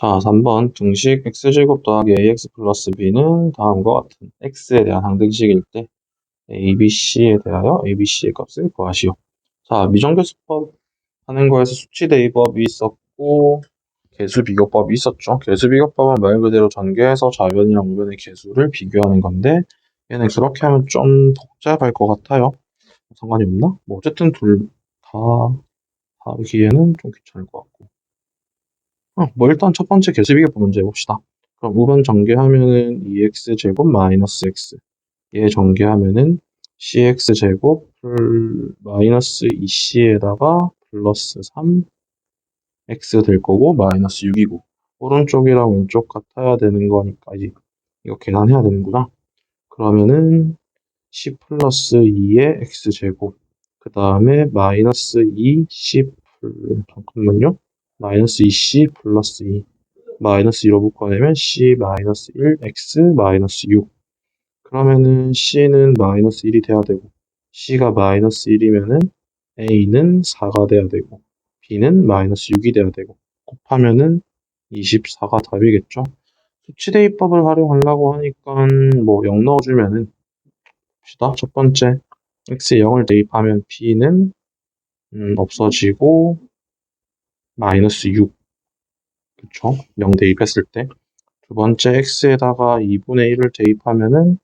자, 3번 등식 x제곱 더하기 ax 플러스 b는 다음과 같은 x에 대한 항등식일 때 a, b, c에 대하여 a, b, c의 값을 구하시오. 자, 미정계수법 하는 거에서 수치 대입법이 있었고 개수 비교법이 있었죠. 개수 비교법은 말 그대로 전개해서 좌변이랑 우변의 개수를 비교하는 건데 얘는 그렇게 하면 좀 복잡할 것 같아요. 상관이 없나? 뭐 어쨌든 둘다 하기에는 좀 귀찮을 것 같고. 어, 뭐 일단 첫 번째 개수 비교법 문제 해봅시다. 그럼 우변 전개하면은 2x 제곱 마이너스 x 얘 전개하면은 cx 제곱 플 마이너스 2c에다가 플러스 3x 될 거고 마이너스 6이고 오른쪽이랑 왼쪽 같아야 되는 거니까 이제 이거 계산해야 되는구나. 그러면은 c 플러스 2의 x 제곱 그 다음에 마이너스 2c 플 잠깐만요. 마이너스 2c 플러스 2 마이너스 2로 묶어내면 c 마이너스 1 x 마이너스 6 그러면은 c는 마이너스 1이 돼야 되고 c가 마이너스 1이면은 a는 4가 돼야 되고 b는 마이너스 6이 돼야 되고 곱하면은 24가 답이겠죠. 수치대입법을 활용하려고 하니까 뭐 0 넣어주면은 봅시다. 첫 번째 x에 0을 대입하면 b는 음, 없어지고 마이너스 6 그쵸? 0 대입했을 때 두 번째 x에다가 2분의 1을 대입하면은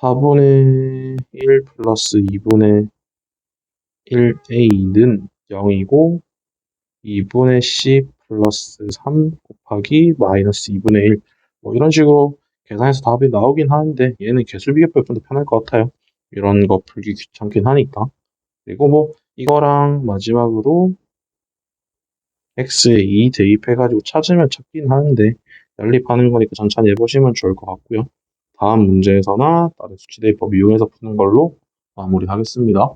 4분의 1 플러스 2분의 1a는 0이고 2분의 c 플러스 3 곱하기 마이너스 2분의 1 뭐 이런 식으로 계산해서 답이 나오긴 하는데 얘는 개수비교법이 좀 더 편할 것 같아요. 이런 거 풀기 귀찮긴 하니까. 그리고 뭐 이거랑 마지막으로 x에 2 대입해가지고 찾으면 찾긴 하는데 연립하는 거니까 천천히 해보시면 좋을 것 같고요. 다음 문제에서나 다른 수치 대입법 이용해서 푸는 걸로 마무리하겠습니다.